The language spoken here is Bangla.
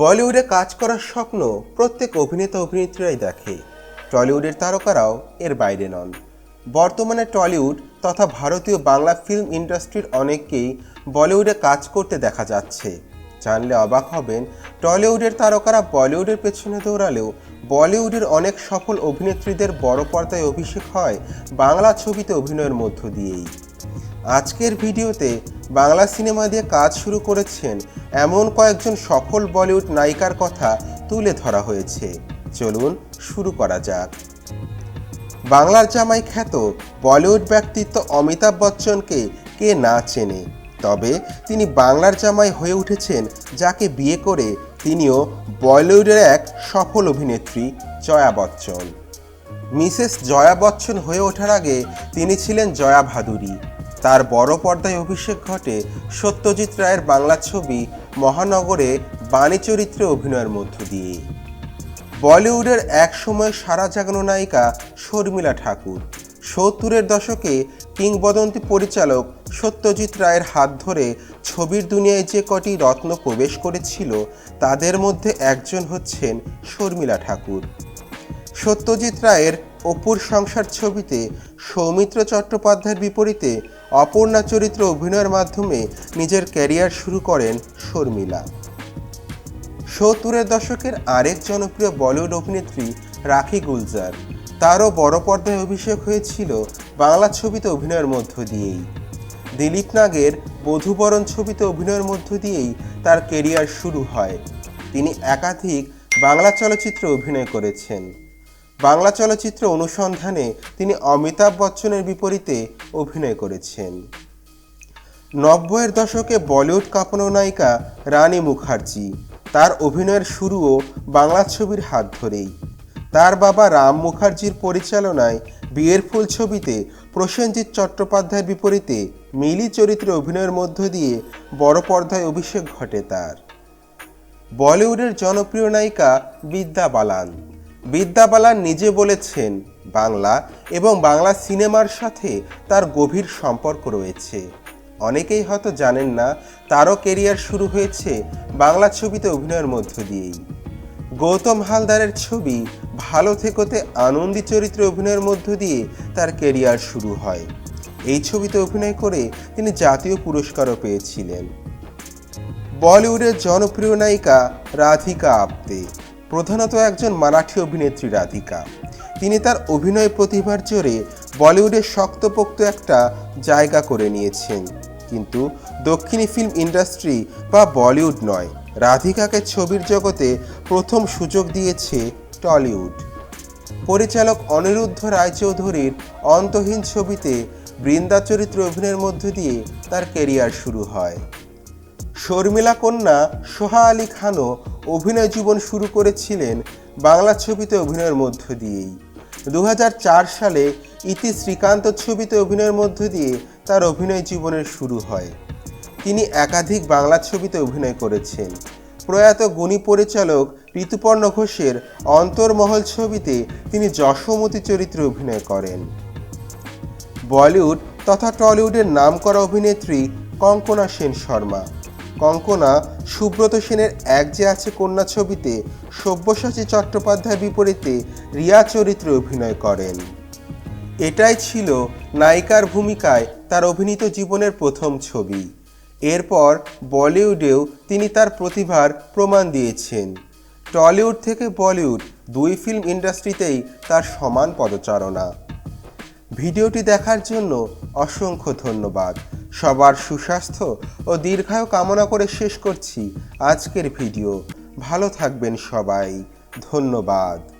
বলিউডে কাজ করার স্বপ্ন প্রত্যেক অভিনেতা অভিনেত্রীরাই দেখে। টলিউডের তারকারাও এর বাইরে নন। বর্তমানে টলিউড তথা ভারতীয় বাংলা ফিল্ম ইন্ডাস্ট্রির অনেককেই বলিউডে কাজ করতে দেখা যাচ্ছে। জানলে অবাক হবেন, টলিউডের তারকারা বলিউডের পেছনে দৌড়ালেও বলিউডের অনেক সফল অভিনেত্রীদের বড় পর্দায় অভিষেক হয় বাংলা ছবিতে অভিনয়ের মধ্য দিয়েই। আজকের ভিডিওতে বাংলা সিনেমা দিয়ে কাজ শুরু করেছেন এমন কয়েকজন সফল বলিউড নায়িকার কথা তুলে ধরা হয়েছে। চলুন শুরু করা যাক। বাংলার জামাই খ্যাত বলিউড ব্যক্তিত্ব অমিতাভ বচ্চনকে কে না চেনে? তবে তিনি বাংলার জামাই হয়ে উঠেছেন যাকে বিয়ে করে তিনিও বলিউডের এক সফল অভিনেত্রী জয়া বচ্চন। মিসেস জয়া বচ্চন হয়ে ওঠার আগে তিনি ছিলেন জয়া ভাদুরী। তার বড় পর্দায় অভিষেক ঘটে সত্যজিৎ রায়ের বাংলা ছবি মহানগরে বাণী চরিত্রে অভিনয়ের মধ্য দিয়ে। বলিউডের এক সময় সারা জাগানো নায়িকা শর্মিলা ঠাকুর। সত্তরের দশকে কিংবদন্তি পরিচালক সত্যজিৎ রায়ের হাত ধরে ছবির দুনিয়ায় যে কটি রত্ন প্রবেশ করেছিল, তাদের মধ্যে একজন হচ্ছেন শর্মিলা ঠাকুর। সত্যজিৎ রায়ের অপুর সংসার ছবিতে সৌমিত্র চট্টোপাধ্যায়ের বিপরীতে অপর্ণা চরিত্র অভিনয়ের মাধ্যমে নিজের ক্যারিয়ার শুরু করেন শর্মিলা। সত্তরের দশকের আরেক জনপ্রিয় বলিউড অভিনেত্রী রাখি গুলজার। তারও বড় পর্দায় অভিষেক হয়েছিল বাংলা ছবিতে অভিনয়ের মধ্য দিয়েই। দিলীপ নাগের বধুবরণ ছবিতে অভিনয়ের মধ্য দিয়েই তার কেরিয়ার শুরু হয়। তিনি একাধিক বাংলা চলচ্চিত্রে অভিনয় করেছেন। বাংলা চলচ্চিত্র অনুসন্ধানে তিনি অমিতাভ বচ্চনের বিপরীতে অভিনয় করেছেন। নব্বইয়ের দশকে বলিউড কাঁপানো নায়িকা রানী মুখার্জি তার অভিনয়ের শুরুও বাংলা ছবির হাত ধরেই। তার বাবা রাম মুখার্জির পরিচালনায় বিয়ের ফুল ছবিতে প্রসেনজিৎ চট্টোপাধ্যায়ের বিপরীতে মিলি চরিত্রে অভিনয়ের মধ্য দিয়ে বড় পর্দায় অভিষেক ঘটে তার। বলিউডের জনপ্রিয় নায়িকা বিদ্যা বালান। বিদ্যা বালান নিজে বলেছেন বাংলা এবং বাংলা সিনেমার সাথে তার গভীর সম্পর্ক রয়েছে। অনেকেই হয়তো জানেন না, তারও কেরিয়ার শুরু হয়েছে বাংলা ছবিতে অভিনয়ের মধ্য দিয়েই। গৌতম হালদারের ছবি ভালো থেকোতে আনন্দী চরিত্রে অভিনয়ের মধ্য দিয়ে তার কেরিয়ার শুরু হয়। এই ছবিতে অভিনয় করে তিনি জাতীয় পুরস্কারও পেয়েছিলেন। বলিউডের জনপ্রিয় নায়িকা রাধিকা আপ্তে। প্রধানত একজন মারাঠি অভিনেত্রী রাধিকা। তিনি তার অভিনয় প্রতিভার জোরে বলিউডে শক্তপোক্ত একটা জায়গা করে নিয়েছেন। কিন্তু দক্ষিণী ফিল্ম ইন্ডাস্ট্রি বা বলিউড নয়, রাধিকাকে ছবির জগতে প্রথম সুযোগ দিয়েছে টলিউড। পরিচালক অনিরুদ্ধ রায়চৌধুরীর অন্তহীন ছবিতে বৃন্দা চরিত্র অভিনয়ের মধ্য দিয়ে তার কেরিয়ার শুরু হয়। শর্মিলা কন্যা সোহা আলী খানও অভিনয় জীবন শুরু করেছিলেন বাংলা ছবিতে অভিনয়ের মধ্য দিয়েই। দু হাজার চার সালে ইতি শ্রীকান্ত ছবিতে অভিনয়ের মধ্য দিয়ে তার অভিনয় জীবনের শুরু হয়। তিনি একাধিক বাংলা ছবিতে অভিনয় করেছেন। প্রয়াত গুণী পরিচালক ঋতুপর্ণ ঘোষের অন্তর্মহল ছবিতে তিনি যশোমতি চরিত্রে অভিনয় করেন। বলিউড তথা টলিউডের নামকরা অভিনেত্রী কঙ্কনা সেন শর্মা। কঙ্কনা সুব্রত সেনের এক যে আছে কন্যা ছবিতে সব্যসাচী চট্টোপাধ্যায়ের বিপরীতে রিয়া চরিত্রে অভিনয় করেন। এটাই ছিল নায়িকার ভূমিকায় তার অভিনীত জীবনের প্রথম ছবি। এরপর বলিউডেও তিনি তার প্রতিভার প্রমাণ দিয়েছেন। টলিউড থেকে বলিউড দুই ফিল্ম ইন্ডাস্ট্রিতেই তার সমান পদচারণা। ভিডিওটি দেখার জন্য অসংখ্য ধন্যবাদ। সবার সুস্বাস্থ্য ও দীর্ঘায়ু কামনা করে শেষ করছি আজকের ভিডিও। ভালো থাকবেন সবাই। ধন্যবাদ।